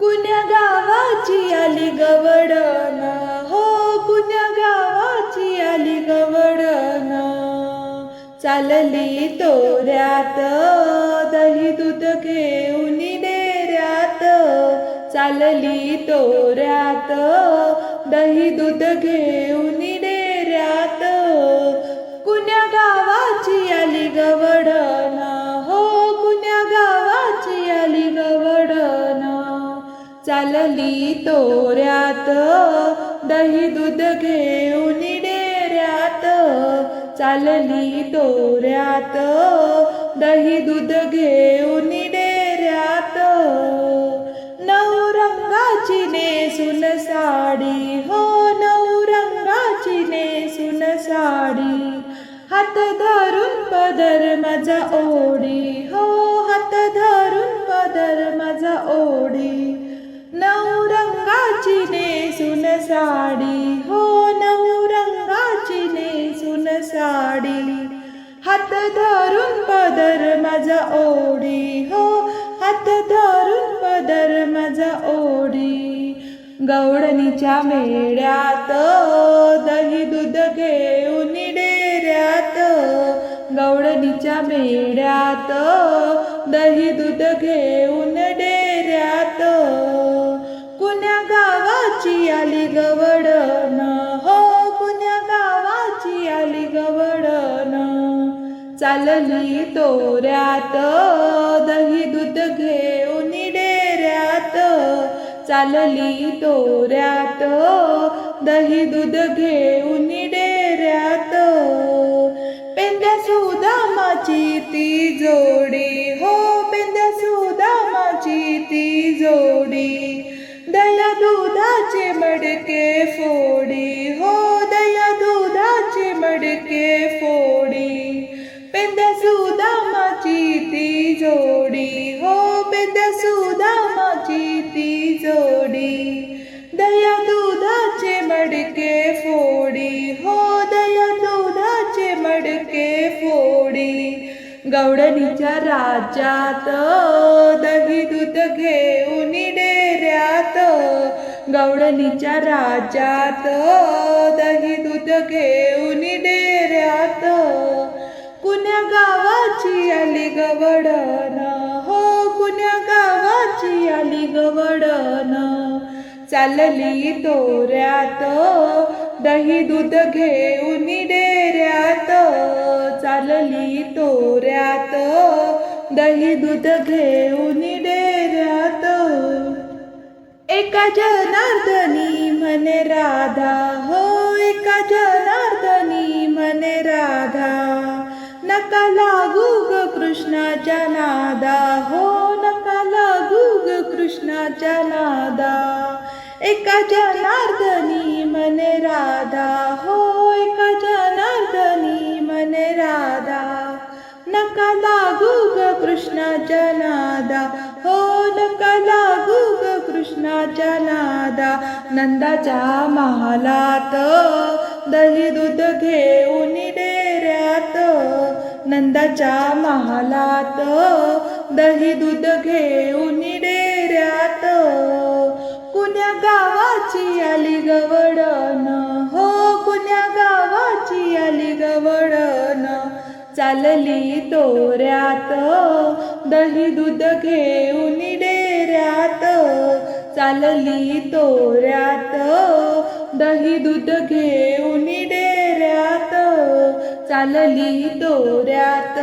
कुण्या गावाची आली गवडण हो कुण्या गावाची आली गवडण चालली तोऱ्यात दही दूध घेऊन डेऱ्यात. चालली तोऱ्यात दही दूध घेऊन डेऱ्यात. चालली तोऱ्यात. दही दूध घेऊन डेऱ्यात. चालली तोऱ्यात. दही दूध घेऊन डेऱ्यात. नऊ रंगाची नेसून साडी. हो नऊ रंगाची नेसून साडी. हात धरून पदर माझा ओढी. साडी. हो नऊ रंगाची नेसून साडी. हात धरून पदर माझा ओढी. हो हात धरून पदर माझा ओढी. गवडणीच्या मेळ्यात दही दूध घेऊन डेऱ्यात. गवडणीच्या मेळ्यात दही दूध घेऊन गवड हो कुण्या गावाची आली गवडण. चालली तोऱ्यात दही दूध घेऊन डेऱ्यात. चालली तोऱ्यात दही दूध घेऊन डेऱ्यात. पेंद्या सुदामाची ती जोडी. हो पेंद्या सुदामाची ती जोडी. दया दुधाचे मडके फोडी. हो दया दुधाचे मडके फोडी. पेंद्या सुदामाची ती जोडी. हो पेंद्या सुदामाची ती जोडी. दया दुधाचे मडके फोडी. हो दया दुधाचे मडके फोडी. गवडणीच्या राज्यात दही दूध घेऊन खेळात गवडणीच्या राज्यात दही दूध घेऊन डेऱ्यात. कुण्या गावाची आली गवडन हो कुण्या गावाची आली गवडन चालली तोऱ्यात दही दूध घेऊन डेऱ्यात. चालली तोऱ्यात दही दूध घेऊन डेऱ्यात. एका जनार्दनी म्हणे राधा. हो एका जनार्दनी म्हणे राधा. नका लागू ग कृष्णाच्या नादा. हो नका लागू ग कृष्णाच्या नादा. एका जनार्दनी म्हणे राधा. हो एका जनार्दनी म्हणे राधा. नका लागू ग कृष्णाच्या नादा. हो नका नंदाच्या महालात दही दूध घेऊन डेऱ्यात. नंदाच्या महालात दही दूध घेऊन डेऱ्यात. कुण्या गावाची आली गवडण हो कुण्या गावाची आली गवडण चालली तोऱ्यात दही दूध घेऊन डेऱ्यात. चालली तोऱ्यात. दही दूध घेऊन डेऱ्यात. चालली तोऱ्यात.